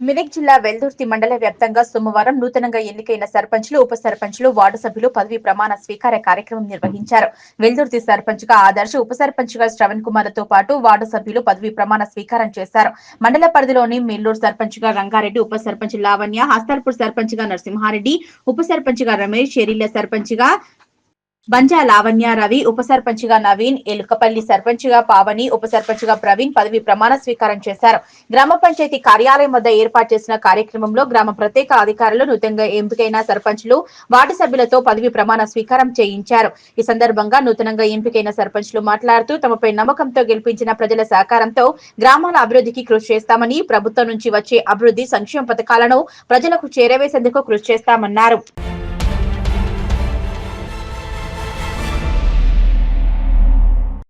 మెదక్ జిల్లా వెల్దుర్తి మండల వ్యాప్తంగా సోమవారం నూతనంగా ఎన్నికైన సర్పంచ్లు ఉప సర్పంచ్లు వార్డు సభ్యులు పదవి ప్రమాణ స్వీకార కార్యక్రమం నిర్వహించారు. వెల్దుర్తి సర్పంచ్గా ఆదర్శ ఉప సర్పంచ్గా శ్రవణ్ కుమార్తో పాటు వార్డు సభ్యులు పదవి ప్రమాణ స్వీకారం చేశారు. మండల పరిధిలోని మెల్లూరు సర్పంచ్గా రంగారెడ్డి ఉప సర్పంచ్ లావణ్య హస్తల్పూర్ సర్పంచ్గా నరసింహారెడ్డి ఉప సర్పంచ్గా రమేష్ చెరిల్ల సర్పంచ్గా బంజా లావణ్య రవి ఉప సర్పంచ్గా నవీన్ ఎలుకపల్లి సర్పంచ్గా పావని ఉప సర్పంచ్గా ప్రవీణ్ పదవి ప్రమాణ స్వీకారం చేశారు. గ్రామ పంచాయతీ కార్యాలయం వద్ద ఏర్పాటు చేసిన కార్యక్రమంలో గ్రామ ప్రత్యేక అధికారులు నూతనంగా ఎంపికైన సర్పంచ్లు వార్డు సభ్యులతో పదవి ప్రమాణ స్వీకారం చేయించారు. ఈ సందర్భంగా నూతనంగా ఎంపికైన సర్పంచ్లు మాట్లాడుతూ తమపై నమ్మకంతో గెలిపించిన ప్రజల సహకారంతో గ్రామాల అభివృద్ధికి కృషి చేస్తామని ప్రభుత్వం నుంచి వచ్చే అభివృద్ధి సంక్షేమ పథకాలను ప్రజలకు చేరవేసేందుకు కృషి చేస్తామన్నారు.